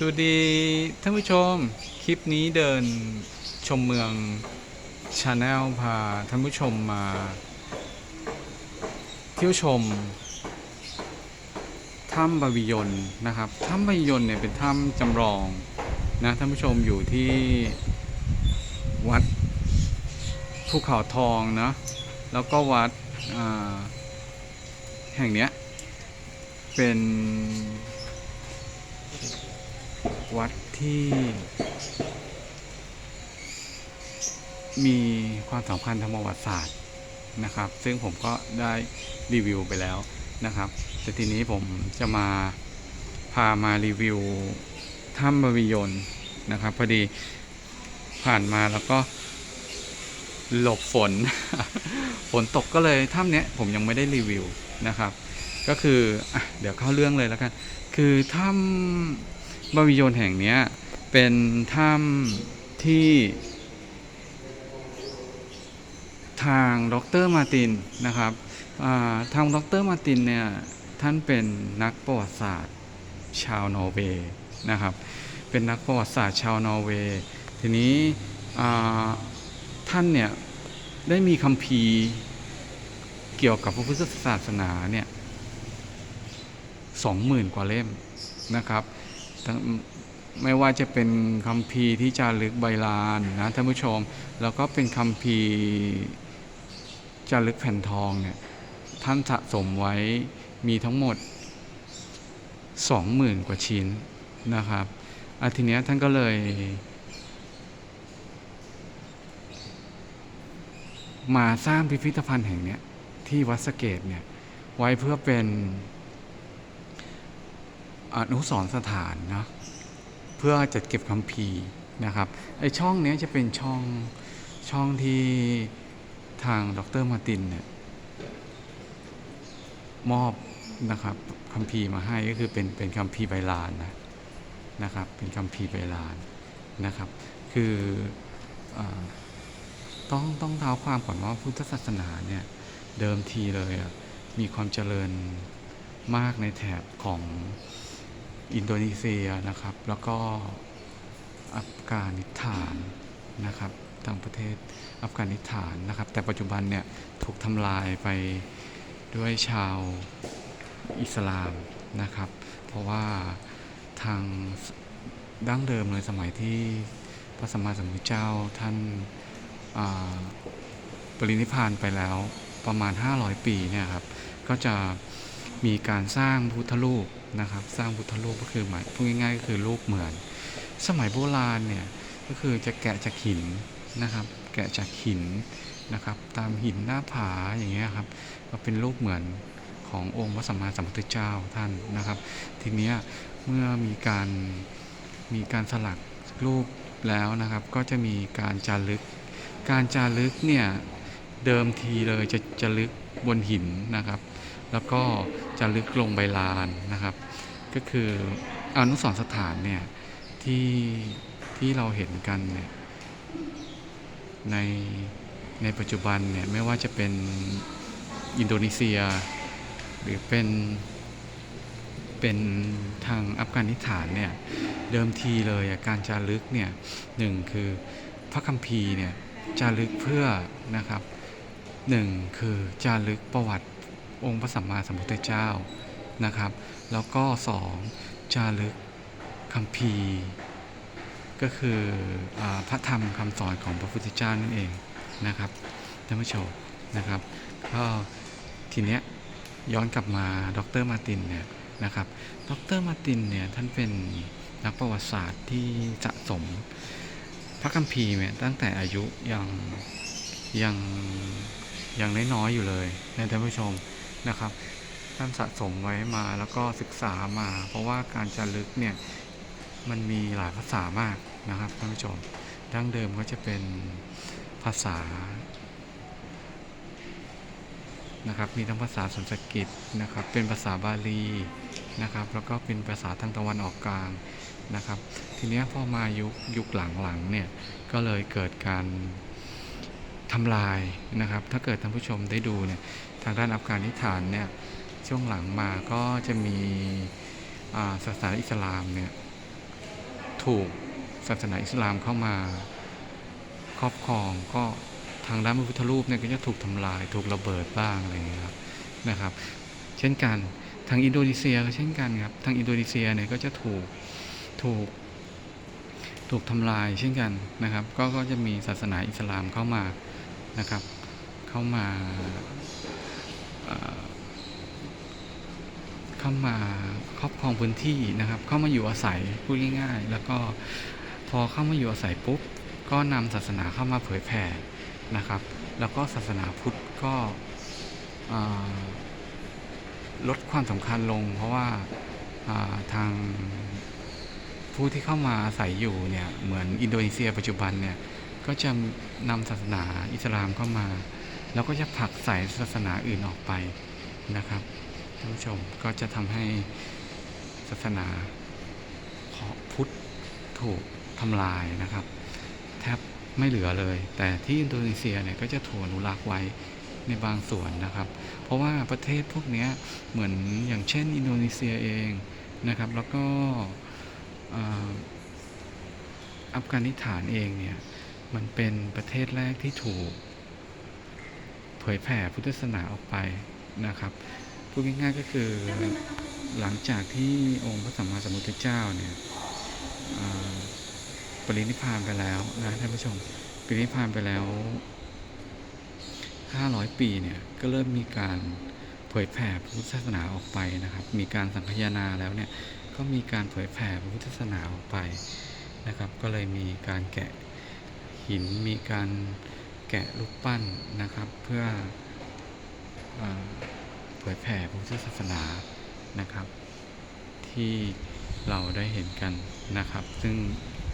สวัสดีท่านผู้ชม คลิปนี้เดินชมเมืองชาแนลพาท่านผู้ชมมา เที่ยวชมถ้ำบาบิยนนะครับถ้ำบาบิยนเนี่ยเป็นถ้ำจำลองนะท่านผู้ชมอยู่ที่วัดภูเขาทองนะแล้วก็วัดแห่งเนี้ยเป็น วัดที่ มีความสำคัญทางประวัติศาสตร์นะครับ ซึ่งผมก็ได้รีวิวไปแล้วนะครับ แต่ทีนี้ผมจะมาพามารีวิวถ้ำบวิยนนะครับ พอดีผ่านมาแล้วก็หลบฝน ฝนตกก็เลยถ้ำเนี้ยผมยังไม่ได้รีวิวนะครับ ก็คืออเดี๋ยวเข้าเรื่องเลยแล้วกัน คือถ้ำ บาวิโยนแห่งนี้เป็นถ้ำที่ทางดรมาตินนะครับาทางดรมาตินเนี่ยท่านเป็นนักประวัติศาสตร์ชาวนอร์เวย์นะครับ เป็นนักประวัติศาสตร์ชาวนอร์เวย์ ทีนี้ท่านเนี่ยได้มีคัมภีร์เกี่ยวกับพระพุทธศาสนาเนี่ยสองหมื่นกว่าเล่มนะครับ ไม่ว่าจะเป็นคัมภีที่จารึกใบลานนะท่านผู้ชม แล้วก็เป็นคัมภีจารึกแผ่นทองเนี่ยท่านสะสมไว้มีทั้งหมดสองหมื่นกว่าชิ้นนะครับอาทีเนี้ยท่านก็เลย มาสร้างพิพิธภัณฑ์แห่งเนี้ยที่วัดสเกตเนี่ยไว้เพื่อเป็น อนุสรสถานเนาะเพื่อจัดเก็บคัมภีร์นะครับไอช่องนี้จะเป็นช่องช่องที่ทางดรมาตินเนี่ยมอบนะครับคัมภีร์มาให้ก็คือเป็นเป็นคัมภีร์ใบลานนะนะครับเป็นคัมภีร์ใบลานนะครับ คืออต้องต้องเท้าความก่อนว่าพุทธศาสนาเนี่ยเดิมทีเลยมีความเจริญมากในแถบของ อินโดนีเซียนะครับ แล้วก็อัฟกานิสถานนะครับทางประเทศอัฟกานิสถานนะครับ แต่ปัจจุบันเนี่ยถูกทำลายไปด้วยชาวอิสลามนะครับ เพราะว่าทางดั้งเดิมเลยสมัยที่พระสัมมาสัมพุทธเจ้าท่านาปรินิพพานไปแล้วประมาณ 500 ปีเนี่ยครับ ก็จะ มีการสร้างพุทธรูปนะครับ สร้างพุทธรูปก็คือหมายพูดง่ายๆก็คือรูปเหมือน สมัยโบราณเนี่ยก็คือจะแกะจากหินนะครับ แกะจากหินนะครับ ตามหินหน้าผาอย่างเงี้ยครับก็เป็นรูปเหมือนขององค์พระสัมมาสัมพุทธเจ้าท่านนะครับ ทีเนี้ยเมื่อมีการมีการสลักรูปแล้วนะครับ ก็จะมีการจารึก การจารึกเนี่ยเดิมทีเลยจะจารึกบนหินนะครับ แล้วก็จารึกลงใบลานนะครับ ก็คืออนุสรสถานเนี่ยที่ที่เราเห็นกันเนี่ยในในปัจจุบันเนี่ยไม่ว่าจะเป็นอินโดนีเซีย หรือเป็นเป็นทางอัฟกานิสถานเนี่ยเดิมทีเลยการจารึกเนี่ยหนึ่งคือพระคัมภีร์เนี่ยจารึกเพื่อนะครับหนึ่งคือจารึกประวัติ องค์พระสัมมาสัมพุทธเจ้านะครับ แล้วก็สองจารึกคัมภีร์ก็คืออพระธรรมคำสอนของพระพุทธเจ้านั่นเองนะครับท่านผู้ชมนะครับก็ทีเนี้ยย้อนกลับมาดรมาร์ตินเนี่ยนะครับดรมาร์ตินเนี่ยท่านเป็นนักประวัติศาสตร์ที่สะสม พระคัมภีร์เนี่ยตั้งแต่อายุยังยังยังน้อยๆอยู่เลยนะท่านผู้ชม นะครับท่านสะสมไว้มาแล้วก็ศึกษามา เพราะว่าการจารึกเนี่ยมันมีหลายภาษามากนะครับท่านผู้ชมดั้งเดิมก็จะเป็นภาษานะครับมีทั้งภาษาสันสกฤตนะครับ เป็นภาษาบาลีนะครับ แล้วก็เป็นภาษาทางตะวันออกกลางนะครับ ทีนี้พอมายุคยุคหลังๆเนี่ยก็เลยเกิดการทำลายนะครับ ถ้าเกิดท่านผู้ชมได้ดูเนี่ย ทางด้านอัฟกานิสถานเนี่ยช่วงหลังมาก็จะมีศาสนาอิสลามเนี่ยถูกศาสนาอิสลามเข้ามาครอบครองก็ทางด้านพระพุทธรูปเนี่ยก็จะถูกทำลาย ถูกระเบิดบ้างอะไรอย่างเงี้ยครับนะครับ เช่นกันทางอินโดนีเซียก็เช่นกันครับทางอินโดนีเซียเนี่ยก็จะถูกถูกถูกทำลายเช่นกันนะครับ ก็ก็จะมีศาสนาอิสลามเข้ามานะครับ เข้ามาเอ่อ เข้ามาครอบครองพื้นที่นะครับ เข้ามาอยู่อาศัยพูดง่ายๆ แล้วก็พอเข้ามาอยู่อาศัยปุ๊บก็นำศาสนาเข้ามาเผยแผ่นะครับ แล้วก็ศาสนาพุทธก็ลดความสำคัญลง เพราะว่าาทางผู้ที่เข้ามาอาศัยอยู่เนี่ยเหมือนอินโดนีเซียปัจจุบันเนี่ยก็จะนำศาสนาอิสลามเข้ามา แล้วก็จะผลักใส่ศาสนาอื่นออกไปนะครับานผู้ชมก็จะทำให้ศาสนาพุทธถูกทำลายนะครับ แทบไม่เหลือเลย แต่ที่อินโดนีเซียเนี่ยก็จะถูกอนุรักษ์ไว้ในบางส่วนนะครับ เพราะว่าประเทศพวกนี้เหมือนอย่างเช่น อินโดนีเซียเองนะครับ แล้วก็อัฟกานิสถานเองเนี่ยมันเป็นประเทศแรกที่ถูก เผยแผ่พุทธศาสนาออกไปนะครับ พูดง่ายๆก็คือหลังจากที่องค์พระสัมมาสัมพุทธเจ้าเนี่ยปรินิพพานไปแล้วนะท่านผู้ชมปรินิพพานไปแล้ว 500 ปีเนี่ยก็เริ่มมีการเผยแผ่พระพุทธศาสนาออกไปนะครับ มีการสังคายนาแล้วเนี่ยก็มีการเผยแผ่พระพุทธศาสนาออกไปนะครับ ก็เลยมีการแกะหินมีการแกะรูปปั้นนะครับ เพื่ออ ผยแผ่พระพุทธศาสนานะครับ ที่เราได้เห็นกันนะครับ ซึ่ง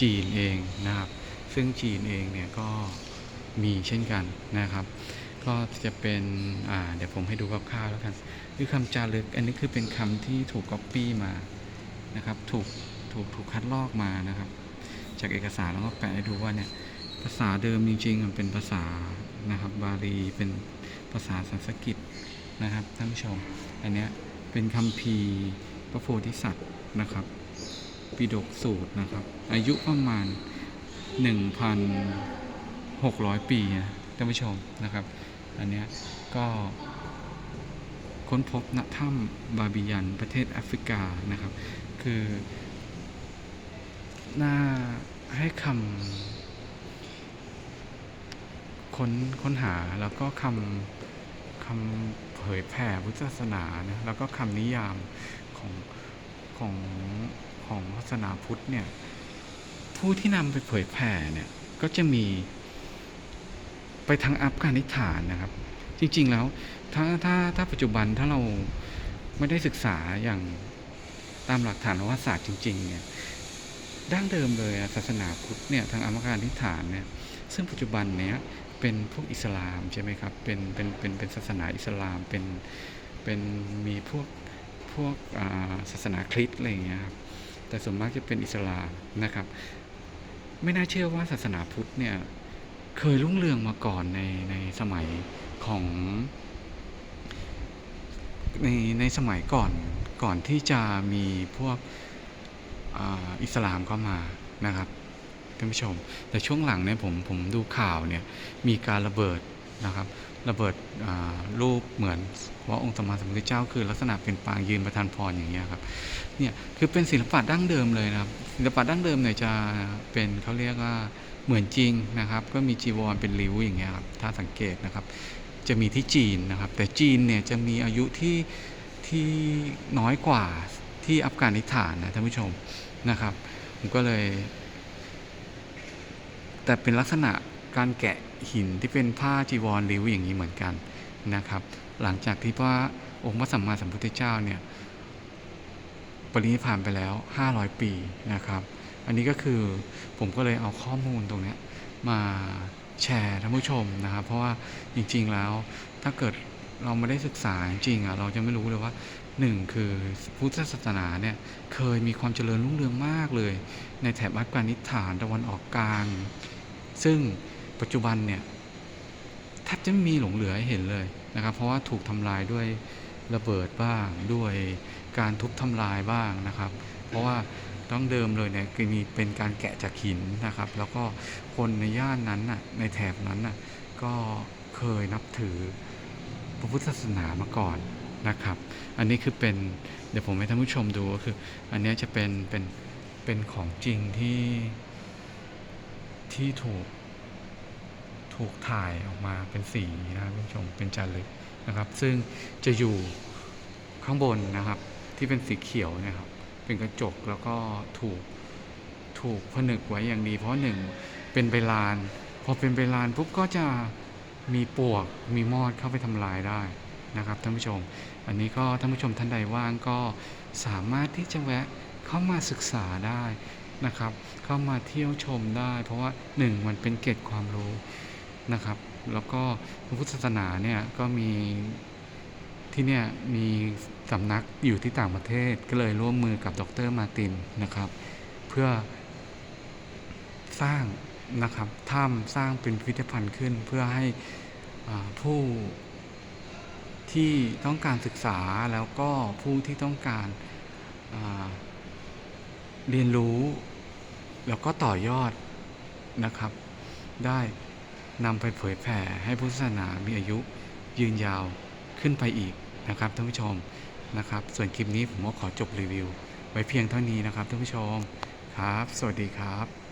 จีนเองนะครับ ซึ่งจีนเองเนี่ยก็มีเช่นกันนะครับ ก็จะเป็นอ่าเดี๋ยวผมให้ดูคร่าวๆแล้วกันคือคำจารึก อันนี้คือเป็นคำที่ถูกก๊อปปี้มานะครับถูกถูกถูกคัดลอกมานะครับ จากเอกสารแล้วก็แปะให้ดูว่าเนี่ยภาษาเดิมจริงๆมันเป็นภาษานะครับบาลีเป็นภาษาสันสกฤต นะครับท่านผู้ชม อันนี้เป็นคำพีพระโพธิสัตว์นะครับปิฎกสูตรนะครับ อายุประมาณ 1,600 ปีนะท่านผู้ชมนะครับ อันนี้ก็ค้นพบณถ้ำบาบิยันประเทศแอฟริกานะครับ คือน่าให้คำค้นค้นหาแล้วก็คำคำ เผยแผ่พุทธศาสนานะแล้วก็คำนิยามของของของศาสนาพุทธเนี่ยผู้ที่นำไปเผยแผ่เนี่ยก็จะมีไปทางอัฟกานิสถานนะครับ จริง ๆ แล้วถ้าถ้าถ้าปัจจุบันถ้าเราไม่ได้ศึกษาอย่างตามหลักฐานประวัติศาสตร์จริง ๆ เนี่ยดั้งเดิมเลยศาสนาพุทธเนี่ยทางอัฟกานิสถานเนี่ยซึ่งปัจจุบันเนี้ย เป็นพวกอิสลามใช่ไหมครับ เป็นเป็นเป็นเป็นศาสนาอิสลามเป็นเป็นมีพวกพวกศาสนาคริสต์อะไรอย่างเงี้ยครับแต่ส่วนมากจะเป็นอิสลามนะครับ ไม่น่าเชื่อว่าศาสนาพุทธเนี่ยเคยรุ่งเรืองมาก่อนในในสมัยของในในสมัยก่อนก่อนที่จะมีพวกออิสลามเข้ามานะครับ ท่านผู้ชม แต่ช่วงหลังเนี่ยผมผมดูข่าวเนี่ยมีการระเบิดนะครับระเบิดรูปเหมือนว่าองค์สมมาสมพุทธเจ้าคือลักษณะเป็นปางยืนประทานพรอย่างเงี้ยครับเนี่ยคือเป็นศิลปะดั้งเดิมเลยนะครับศิลปะดั้งเดิมเนี่ยจะเป็นเขาเรียกว่าเหมือนจริงนะครับ ก็มีจีวรเป็นริ้วอย่างเงี้ยครับถ้าสังเกตนะครับ จะมีที่จีนนะครับ แต่จีนเนี่ยจะมีอายุที่ที่น้อยกว่าที่อัฟกานิสถานนะท่านผู้ชมนะครับ ผมก็เลย แต่เป็นลักษณะการแกะหินที่เป็นผ้าจีวรริ้วอย่างนี้เหมือนกันนะครับ หลังจากที่พระองค์พระสัมมาสัมพุทธเจ้าเนี่ยปรินิพานไปแล้ว 500 ปีนะครับ อันนี้ก็คือผมก็เลยเอาข้อมูลตรงนี้มาแชร์ท่านผู้ชมนะครับ เพราะว่าจริงๆแล้วถ้าเกิดเราไม่ได้ศึกษาจริงๆอะเราจะไม่รู้เลยว่าหนึ่งคือพุทธศาสนาเนี่ยเคยมีความเจริญรุ่งเรืองมากเลย ในแถบอัฟกานิสถานตะวันออกกลาง ซึ่งปัจจุบันเนี่ยแทบจะไม่มีหลงเหลือให้เห็นเลยนะครับ เพราะว่าถูกทำลายด้วยระเบิดบ้างด้วยการทุบทำลายบ้างนะครับ เพราะว่าต้องเดิมเลยเนี่ยคือมีเป็นการแกะจากหินนะครับ แล้วก็คนในย่านนั้นน่ะในแถบนั้นน่ะก็เคยนับถือพระพุทธศาสนามาก่อนนะครับ อันนี้คือเป็นเดี๋ยวผมให้ท่านผู้ชมดูก็คือ อันนี้จะเป็นเป็นเป็นของจริงที่ ที่ถูกถูกถ่ายออกมาเป็นสีนะครับท่านผู้ชมเป็นจารึกนะครับ ซึ่งจะอยู่ข้างบนนะครับ ที่เป็นสีเขียวนะครับ เป็นกระจกแล้วก็ถูกถูกผนึกไว้อย่างดี เพราะหนึ่งเป็นใบลานพอเป็นใบลานปุ๊บก็จะมีปวกมีมอดเข้าไปทำลายได้นะครับท่านผู้ชม อันนี้ก็ท่านผู้ชมท่านใดว่างก็สามารถที่จะแวะเข้ามาศึกษาได้ นะครับ เข้ามาเที่ยวชมได้ เพราะว่าหนึ่งมันเป็นเกร็ดความรู้นะครับ แล้วก็พุทธศาสนาเนี่ยก็มีที่เนี่ยมีสำนักอยู่ที่ต่างประเทศก็เลยร่วมมือกับดรมาร์ตินนะครับ เพื่อสร้างนะครับถ้ำสร้างเป็นพิพิธภัณฑ์ขึ้นเพื่อให้ผู้ที่ต้องการศึกษาแล้วก็ผู้ที่ต้องการ เรียนรู้ แล้วก็ต่อยอดนะครับ ได้นำไปเผยแผ่ให้พุทธศาสนามีอายุยืนยาวขึ้นไปอีกนะครับท่านผู้ชมนะครับ ส่วนคลิปนี้ผมก็ขอจบรีวิว ไว้เพียงเท่านี้นะครับท่านผู้ชมครับ สวัสดีครับ